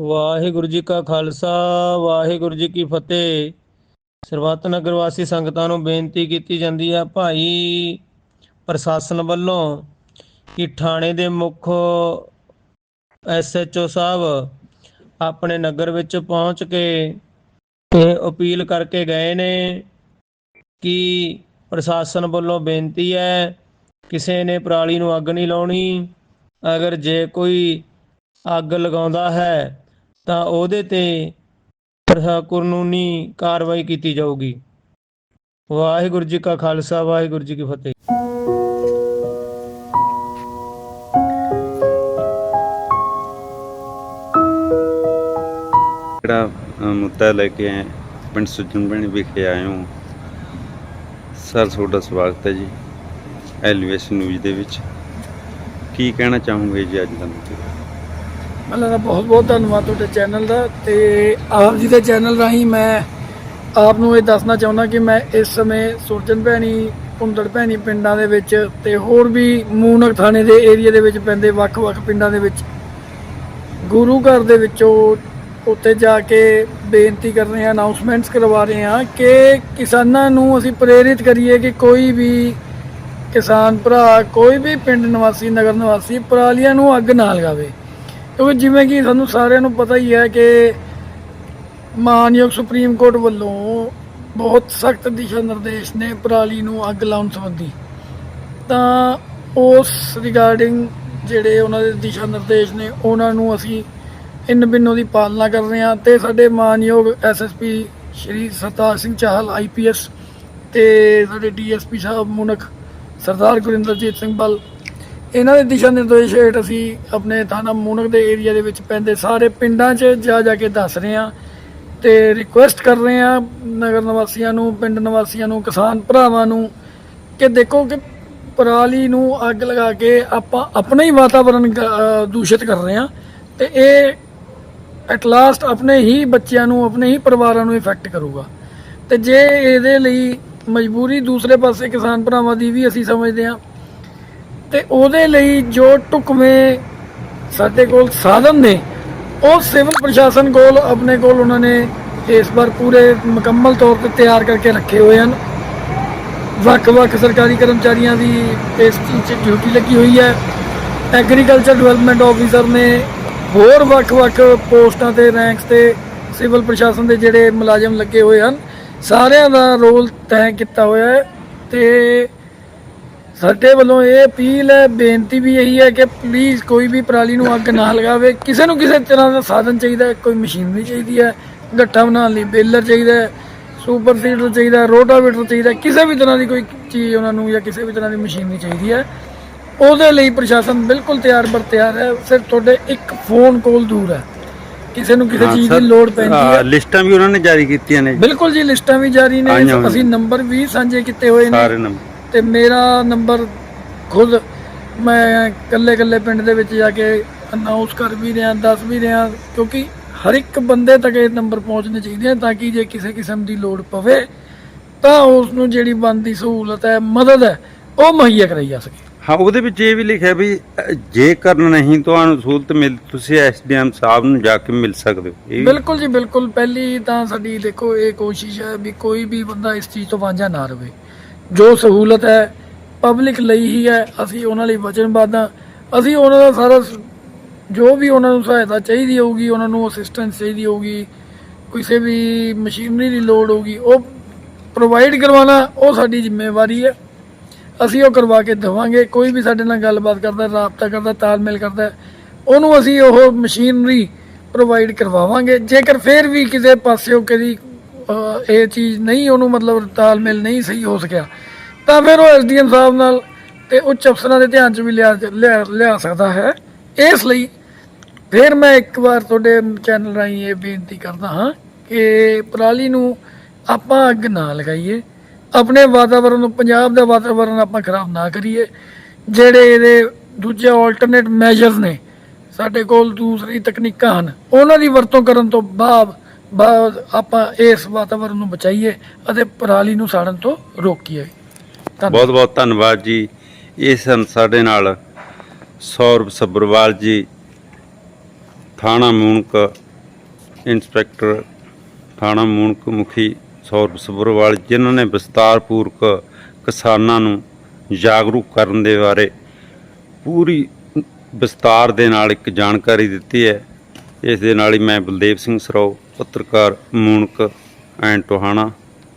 ਵਾਹਿਗੁਰੂ ਜੀ ਕਾ ਖਾਲਸਾ, ਵਾਹਿਗੁਰੂ ਜੀ ਕੀ ਫਤਿਹ। ਸਰਬੱਤ ਨਗਰ ਵਾਸੀ ਸੰਗਤਾਂ ਨੂੰ ਬੇਨਤੀ ਕੀਤੀ ਜਾਂਦੀ ਹੈ ਭਾਈ ਪ੍ਰਸ਼ਾਸਨ ਵੱਲੋਂ ਕਿ ਥਾਣੇ ਦੇ ਮੁੱਖ ਐਸਐਚਓ ਸਾਹਿਬ ਆਪਣੇ ਨਗਰ ਵਿੱਚ ਪਹੁੰਚ ਕੇ ਇਹ ਅਪੀਲ ਕਰਕੇ ਗਏ ਨੇ ਕਿ ਪ੍ਰਸ਼ਾਸਨ ਵੱਲੋਂ ਬੇਨਤੀ ਹੈ, ਕਿਸੇ ਨੇ ਪਰਾਲੀ ਨੂੰ ਅੱਗ ਨਹੀਂ ਲਾਉਣੀ। ਅਗਰ ਜੇ ਕੋਈ ਅੱਗ ਲਗਾਉਂਦਾ ਹੈ ਤਾਂ ਉਹਦੇ ਤੇ ਕਾਨੂੰਨੀ ਕਾਰਵਾਈ ਕੀਤੀ ਜਾਊਗੀ। ਵਾਹਿਗੁਰੂ ਜੀ ਕਾ ਖਾਲਸਾ, ਵਾਹਿਗੁਰੂ ਜੀ ਕੀ ਫਤਿਹ। ਜਿਹੜਾ ਮੁੱਦਾ ਲੈ ਕੇ ਆਏ, ਪਿੰਡ ਸੁਜਨਬਣੀ ਵਿਖੇ ਆਏ ਹਾਂ। ਸਰ, ਤੁਹਾਡਾ ਸਵਾਗਤ ਹੈ ਜੀ ਐਲਵੀਐਸ ਨਿਊਜ਼ ਦੇ ਵਿੱਚ। ਕੀ ਕਹਿਣਾ ਚਾਹੋਗੇ ਜੀ ਅੱਜ ਦਾ ਮੁੱਦਾ? ਪਹਿਲਾਂ ਦਾ ਬਹੁਤ ਬਹੁਤ ਧੰਨਵਾਦ ਤੁਹਾਡੇ ਚੈਨਲ ਦਾ ਤੇ ਆਪ ਜੀ ਦੇ ਚੈਨਲ ਰਾਹੀਂ ਮੈਂ ਆਪ ਨੂੰ ਇਹ ਦੱਸਣਾ ਚਾਹੁੰਦਾ ਕਿ ਮੈਂ ਇਸ ਸਮੇਂ ਸੁਰਜਨ ਭੈਣੀ ਪੁੰਦੜ ਭੈਣੀ ਪਿੰਡਾਂ ਦੇ ਵਿੱਚ ਤੇ ਹੋਰ ਵੀ ਮੂਨਕ ਥਾਣੇ ਦੇ ਏਰੀਆ ਦੇ ਵਿੱਚ ਪੈਂਦੇ ਵੱਖ-ਵੱਖ ਪਿੰਡਾਂ ਦੇ ਵਿੱਚ ਗੁਰੂ ਘਰ ਦੇ ਵਿੱਚੋਂ ਉੱਥੇ ਜਾ ਕੇ ਬੇਨਤੀ ਕਰ ਰਹੇ ਹਾਂ ਅਨਾਉਂਸਮੈਂਟਸ ਕਰਵਾ ਰਹੇ ਹਾਂ ਕਿ ਕਿਸਾਨਾਂ ਨੂੰ ਅਸੀਂ ਪ੍ਰੇਰਿਤ ਕਰੀਏ ਕਿ ਕੋਈ ਵੀ ਕਿਸਾਨ ਭਰਾ, ਕੋਈ ਵੀ ਪਿੰਡ ਨਿਵਾਸੀ, ਨਗਰ ਨਿਵਾਸੀ ਪਰਾਲੀਆਂ ਨੂੰ ਅੱਗ ਨਾ ਲਗਾਵੇ। ਕਿਉਂਕਿ ਜਿਵੇਂ ਕਿ ਸਾਨੂੰ ਸਾਰਿਆਂ ਨੂੰ ਪਤਾ ਹੀ ਹੈ ਕਿ ਮਾਨਯੋਗ ਸੁਪਰੀਮ ਕੋਰਟ ਵੱਲੋਂ ਬਹੁਤ ਸਖਤ ਦਿਸ਼ਾ ਨਿਰਦੇਸ਼ ਨੇ ਪਰਾਲੀ ਨੂੰ ਅੱਗ ਲਾਉਣ ਸੰਬੰਧੀ। ਤਾਂ ਉਸ ਰਿਗਾਰਡਿੰਗ ਜਿਹੜੇ ਉਹਨਾਂ ਦੇ ਦਿਸ਼ਾ ਨਿਰਦੇਸ਼ ਨੇ, ਉਹਨਾਂ ਨੂੰ ਅਸੀਂ ਇਨ ਬਿਨੋ ਦੀ ਪਾਲਣਾ ਕਰ ਰਹੇ ਹਾਂ ਤੇ ਸਾਡੇ ਮਾਨਯੋਗ ਐਸਐਸਪੀ ਸ਼੍ਰੀ ਸਰਤਾਜ ਸਿੰਘ ਚਾਹਲ ਆਈਪੀਐਸ ਤੇ ਸਾਡੇ ਡੀਐਸਪੀ ਸਾਹਿਬ ਮੁਨਕ ਸਰਦਾਰ ਗੁਰਿੰਦਰਜੀਤ ਸਿੰਘ ਬਲ ਇਹਨਾਂ ਦੇ ਦਿਸ਼ਾ ਨਿਰਦੇਸ਼ ਹੇਠ ਅਸੀਂ ਆਪਣੇ ਥਾਣਾ ਮੂਨਕ ਦੇ ਏਰੀਆ ਦੇ ਵਿੱਚ ਪੈਂਦੇ ਸਾਰੇ ਪਿੰਡਾਂ 'ਚ ਜਾ ਜਾ ਕੇ ਦੱਸ ਰਹੇ ਹਾਂ ਤੇ ਰਿਕੁਐਸਟ ਕਰ ਰਹੇ ਹਾਂ ਨਗਰ ਨਿਵਾਸੀਆਂ ਨੂੰ, ਪਿੰਡ ਨਿਵਾਸੀਆਂ ਨੂੰ, ਕਿਸਾਨ ਭਰਾਵਾਂ ਨੂੰ ਕਿ ਦੇਖੋ ਕਿ ਪਰਾਲੀ ਨੂੰ ਅੱਗ ਲਗਾ ਕੇ ਆਪਾਂ ਆਪਣਾ ਹੀ ਵਾਤਾਵਰਣ ਦੂਸ਼ਿਤ ਕਰ ਰਹੇ ਹਾਂ ਤੇ ਇਹ ਐਟ ਲਾਸਟ ਆਪਣੇ ਹੀ ਬੱਚਿਆਂ ਨੂੰ, ਆਪਣੇ ਹੀ ਪਰਿਵਾਰਾਂ ਨੂੰ ਇਫੈਕਟ ਕਰੂਗਾ। ਤੇ ਜੇ ਇਹਦੇ ਲਈ ਮਜਬੂਰੀ ਦੂਸਰੇ ਪਾਸੇ ਕਿਸਾਨ ਭਰਾਵਾਂ ਦੀ ਵੀ ਅਸੀਂ ਸਮਝਦੇ ਹਾਂ ਤੇ ਉਹਦੇ ਲਈ ਜੋ ਟੁਕਵੇਂ ਸਾਡੇ ਕੋਲ ਸਾਧਨ ਨੇ, ਉਹ ਸਿਵਲ ਪ੍ਰਸ਼ਾਸਨ ਕੋਲ, ਆਪਣੇ ਕੋਲ ਉਹਨਾਂ ਨੇ ਇਸ ਵਾਰ ਪੂਰੇ ਮੁਕੰਮਲ ਤੌਰ ਤੇ ਤਿਆਰ ਕਰਕੇ ਰੱਖੇ ਹੋਏ ਹਨ। ਵੱਖ-ਵੱਖ ਸਰਕਾਰੀ ਕਰਮਚਾਰੀਆਂ ਦੀ ਇਸ ਚੀਜ਼ 'ਚ ਡਿਊਟੀ ਲੱਗੀ ਹੋਈ ਹੈ। ਐਗਰੀਕਲਚਰ ਡਿਵੈਲਪਮੈਂਟ ਆਫੀਸਰ ਨੇ ਹੋਰ ਵੱਖ-ਵੱਖ ਪੋਸਟਾਂ ਤੇ ਰੈਂਕਸ ਤੇ ਸਿਵਲ ਪ੍ਰਸ਼ਾਸਨ ਦੇ ਜਿਹੜੇ ਮੁਲਾਜ਼ਮ ਲੱਗੇ ਹੋਏ ਹਨ, ਸਾਰਿਆਂ ਦਾ ਰੋਲ ਤੈਅ ਕੀਤਾ ਹੋਇਆ ਹੈ ਤੇ ਸਾਡੇ ਵੱਲੋਂ ਇਹ ਅਪੀਲ ਹੈ ਬੇਨਤੀ ਵੀ ਇਹੀ ਹੈ ਕਿ ਪਲੀਜ਼ ਕੋਈ ਵੀ ਪਰਾਲੀ ਨੂੰ ਅੱਗ ਨਾ ਲਗਾਵੇ। ਕਿਸੇ ਨੂੰ ਕਿਸੇ ਤਰ੍ਹਾਂ ਦਾ ਸਾਧਨ ਚਾਹੀਦਾ ਕੋਈ ਮਸ਼ੀਨਰੀ ਚਾਹੀਦੀ ਹੈ ਗੱਠਾ ਬਣਾਉਣ ਲਈ ਬੇਲਰ ਚਾਹੀਦਾ ਹੈ ਸੁਪਰ ਸੀਡਰ ਚਾਹੀਦਾ ਰੋਟਾਵੇਟਰ ਚਾਹੀਦਾ ਕਿਸੇ ਵੀ ਤਰ੍ਹਾਂ ਦੀ ਕੋਈ ਚੀਜ਼ ਉਹਨਾਂ ਨੂੰ ਜਾਂ ਕਿਸੇ ਵੀ ਤਰ੍ਹਾਂ ਦੀ ਮਸ਼ੀਨਰੀ ਚਾਹੀਦੀ ਹੈ। ਉਹਦੇ ਲਈ ਪ੍ਰਸ਼ਾਸਨ ਬਿਲਕੁਲ ਤਿਆਰ ਬਰ ਤਿਆਰ ਹੈ ਸਿਰਫ ਤੁਹਾਡੇ ਇੱਕ ਫੋਨ ਕਾਲ ਦੂਰ ਹੈ। ਕਿਸੇ ਨੂੰ ਕਿਸੇ ਚੀਜ਼ ਦੀ ਲੋੜ ਪੈਂਦੀ ਹਾਂ, ਲਿਸਟਾਂ ਵੀ ਉਹਨਾਂ ਨੇ ਜਾਰੀ ਕੀਤੀਆਂ ਨੇ। ਬਿਲਕੁਲ ਜੀ ਲਿਸਟਾਂ ਵੀ ਜਾਰੀ ਨੇ। ਅਸੀਂ ਨੰਬਰ ਵੀ ਸਾਂਝੇ ਕੀਤੇ ਹੋਏ ਨੇ। ਸਾਰੇ ਨੰਬਰ। ਤੇ ਮੇਰਾ ਨੰਬਰ ਖੁਦ ਮੈਂ ਕੱਲੇ ਕੱਲੇ ਪਿੰਡ ਦੇ ਵਿੱਚ ਜਾ ਕੇ ਅਨਾਉਂਸ ਕਰ ਵੀ ਰਿਹਾ ਦੱਸ ਵੀ ਰਿਹਾ ਕਿਉਂਕਿ ਹਰ ਇੱਕ ਬੰਦੇ ਤੱਕ ਇਹ ਨੰਬਰ ਪਹੁੰਚਣੇ ਚਾਹੀਦੇ ਆ ਤਾਂ ਕਿ ਜੇ ਕਿਸੇ ਕਿਸਮ ਦੀ ਲੋੜ ਪਵੇ ਤਾਂ ਉਸ ਨੂੰ ਜਿਹੜੀ ਬਣਦੀ ਸਹੂਲਤ ਹੈ ਮਦਦ ਹੈ ਉਹ ਮੁਹੱਈਆ ਕਰਾਈ ਜਾ ਸਕੇ। ਹਾਂ ਉਹਦੇ ਵਿੱਚ ਇਹ ਵੀ ਲਿਖਿਆ ਵੀ ਅ, ਜੇਕਰ ਨਹੀਂ ਤੁਹਾਨੂੰ ਸਹੂਲਤ ਮਿਲ ਤੁਸੀਂ ਐਸਡੀਐਮ ਸਾਹਿਬ ਨੂੰ ਜਾ ਕੇ ਮਿਲ ਸਕਦੇ ਹੋ। ਬਿਲਕੁਲ ਜੀ ਬਿਲਕੁਲ। ਪਹਿਲੀ ਤਾਂ ਸਾਡੀ ਦੇਖੋ ਇਹ ਕੋਸ਼ਿਸ਼ ਹੈ ਵੀ ਕੋਈ ਵੀ ਬੰਦਾ ਇਸ ਚੀਜ਼ ਤੋਂ ਵਾਂਝਾ ਨਾ ਰਵੇ। ਜੋ ਸਹੂਲਤ ਹੈ ਪਬਲਿਕ ਲਈ ਹੀ ਹੈ, ਅਸੀਂ ਉਹਨਾਂ ਲਈ ਵਚਨਬੱਧ ਹਾਂ। ਅਸੀਂ ਉਹਨਾਂ ਦਾ ਸਾਰਾ ਜੋ ਵੀ ਉਹਨਾਂ ਨੂੰ ਸਹਾਇਤਾ ਚਾਹੀਦੀ ਹੋਊਗੀ, ਉਹਨਾਂ ਨੂੰ ਅਸਿਸਟੈਂਸ ਚਾਹੀਦੀ ਹੋਊਗੀ, ਕਿਸੇ ਵੀ ਮਸ਼ੀਨਰੀ ਦੀ ਲੋੜ ਹੋਊਗੀ, ਉਹ ਪ੍ਰੋਵਾਈਡ ਕਰਵਾਉਣਾ, ਉਹ ਸਾਡੀ ਜ਼ਿੰਮੇਵਾਰੀ ਹੈ। ਅਸੀਂ ਉਹ ਕਰਵਾ ਕੇ ਦੇਵਾਂਗੇ, ਕੋਈ ਵੀ ਸਾਡੇ ਨਾਲ ਗੱਲਬਾਤ ਕਰਦਾ, ਰਾਬਤਾ ਕਰਦਾ, ਤਾਲਮੇਲ ਕਰਦਾ, ਉਹਨੂੰ ਅਸੀਂ ਉਹ ਮਸ਼ੀਨਰੀ ਪ੍ਰੋਵਾਈਡ ਕਰਵਾਵਾਂਗੇ। ਜੇਕਰ ਫਿਰ ਵੀ ਕਿਸੇ ਪਾਸਿਓਂ ਕਦੀ ਇਹ ਚੀਜ਼ ਨਹੀਂ, ਉਹਨੂੰ ਮਤਲਬ ਤਾਲਮੇਲ ਨਹੀਂ ਸਹੀ ਹੋ ਸਕਿਆ ਤਾਂ ਫਿਰ ਉਹ ਐਸਡੀਐਮ ਸਾਹਿਬ ਨਾਲ ਤੇ ਉੱਚ ਅਫਸਰਾਂ ਦੇ ਧਿਆਨ 'ਚ ਵੀ ਲਿਆ ਲਿਆ ਲਿਆ ਸਕਦਾ ਹੈ। ਇਸ ਲਈ ਫਿਰ ਮੈਂ ਇੱਕ ਵਾਰ ਤੁਹਾਡੇ ਚੈਨਲ ਰਾਹੀਂ ਇਹ ਬੇਨਤੀ ਕਰਦਾ ਹਾਂ ਕਿ ਪਰਾਲੀ ਨੂੰ ਆਪਾਂ ਅੱਗ ਨਾ ਲਗਾਈਏ। ਆਪਣੇ ਵਾਤਾਵਰਣ ਨੂੰ, ਪੰਜਾਬ ਦਾ ਵਾਤਾਵਰਣ ਆਪਾਂ ਖਰਾਬ ਨਾ ਕਰੀਏ। ਜਿਹੜੇ ਇਹਦੇ ਦੂਜੇ ਆਲਟਰਨੇਟ ਮੈਜਰਸ ਨੇ, ਸਾਡੇ ਕੋਲ ਦੂਸਰੀ ਤਕਨੀਕਾਂ ਹਨ। ਉਹਨਾਂ ਦੀ ਵਰਤੋਂ ਕਰਨ ਤੋਂ ਬਾਅਦ ਬਾਅਦ ਆਪਾਂ ਇਸ ਵਾਤਾਵਰਣ ਨੂੰ ਬਚਾਈਏ ਅਤੇ ਪਰਾਲੀ ਨੂੰ ਸਾੜਨ ਤੋਂ ਰੋਕੀਏ। ਬਹੁਤ ਬਹੁਤ ਧੰਨਵਾਦ ਜੀ। ਇਹ ਸਨ ਸਾਡੇ ਨਾਲ ਸੌਰਵ ਸੱਬਰਵਾਲ ਜੀ, ਥਾਣਾ ਮੂਨਕ ਇੰਸਪੈਕਟਰ ਥਾਣਾ ਮੂਨਕ ਮੁਖੀ ਸੌਰਭ ਸਬਰਵਾਲ ਜਿਨ੍ਹਾਂ ਨੇ ਵਿਸਤਾਰਪੂਰਕ ਕਿਸਾਨਾਂ ਨੂੰ ਜਾਗਰੂਕ ਕਰਨ ਦੇ ਬਾਰੇ ਪੂਰੀ ਵਿਸਤਾਰ ਦੇ ਨਾਲ ਇੱਕ ਜਾਣਕਾਰੀ ਦਿੱਤੀ ਹੈ। ਇਸ ਦੇ ਨਾਲ ਹੀ ਮੈਂ ਬਲਦੇਵ ਸਿੰਘ ਸਰੋ ਪੱਤਰਕਾਰ ਮੂਨਕ ਐਂਡ ਟੋਹਾਣਾ